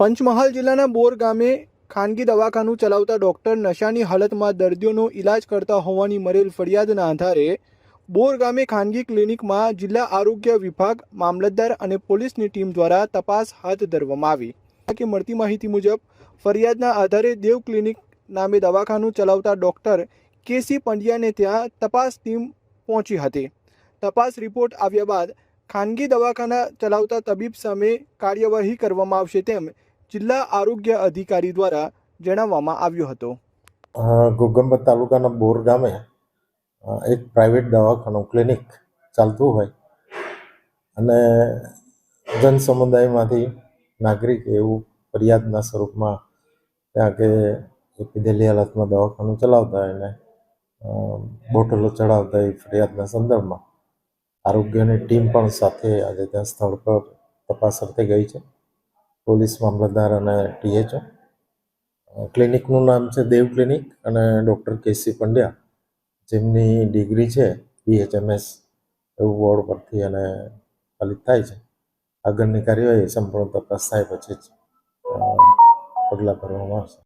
પંચમહાલ જિલ્લાના બોર ગામે ખાનગી દવાખાનું ચલાવતા ડોક્ટર નશાની હાલતમાં દર્દીઓનો ઇલાજ કરતા હોવાની મળેલ ફરિયાદના આધારે બોર ગામે ખાનગી ક્લિનિકમાં જિલ્લા આરોગ્ય વિભાગ, મામલતદાર અને પોલીસની ટીમ દ્વારા તપાસ હાથ ધરવામાં આવી. કે મળતી માહિતી મુજબ, ફરિયાદના આધારે દેવ ક્લિનિક નામે દવાખાનું ચલાવતા ડોક્ટર કેસી પંડ્યાને ત્યાં તપાસ ટીમ પહોંચી હતી. તપાસ રિપોર્ટ આવ્યા બાદ ખાનગી દવાખાના ચલાવતા તબીબ સામે કાર્યવાહી કરવામાં આવશે તેમ જિલ્લા આરોગ્ય અધિકારી દ્વારા જણાવવામાં આવ્યું હતું. અ, તાલુકાના બોર ગામે એક પ્રાઇવેટ દવાખાનું ક્લિનિક ચાલતું હોય અને જન સમુદાયમાંથી નાગરિક એવું ફરિયાદના સ્વરૂપમાં ત્યાં કે પીધેલી હાલતમાં દવાખાનું ચલાવતા હોય ને બોટલો ચડાવતા એ ફરિયાદના સંદર્ભમાં આરોગ્યની ટીમ પણ સાથે આજે ત્યાં સ્થળ પર તપાસ અર્થે ગઈ છે. પોલીસ મામલતદાર અને ટીએચઓ. ક્લિનિકનું નામ છે દેવ ક્લિનિક અને ડૉક્ટર કેસી પંડ્યા. જેમની ડિગ્રી છે બીએચએમએસ એવું બોર્ડ પરથી અને ફલિત થાય છે. આગળની કાર્યવાહી સંપૂર્ણ તપાસ થાય પછી જ પગલાં ભરવામાં આવશે.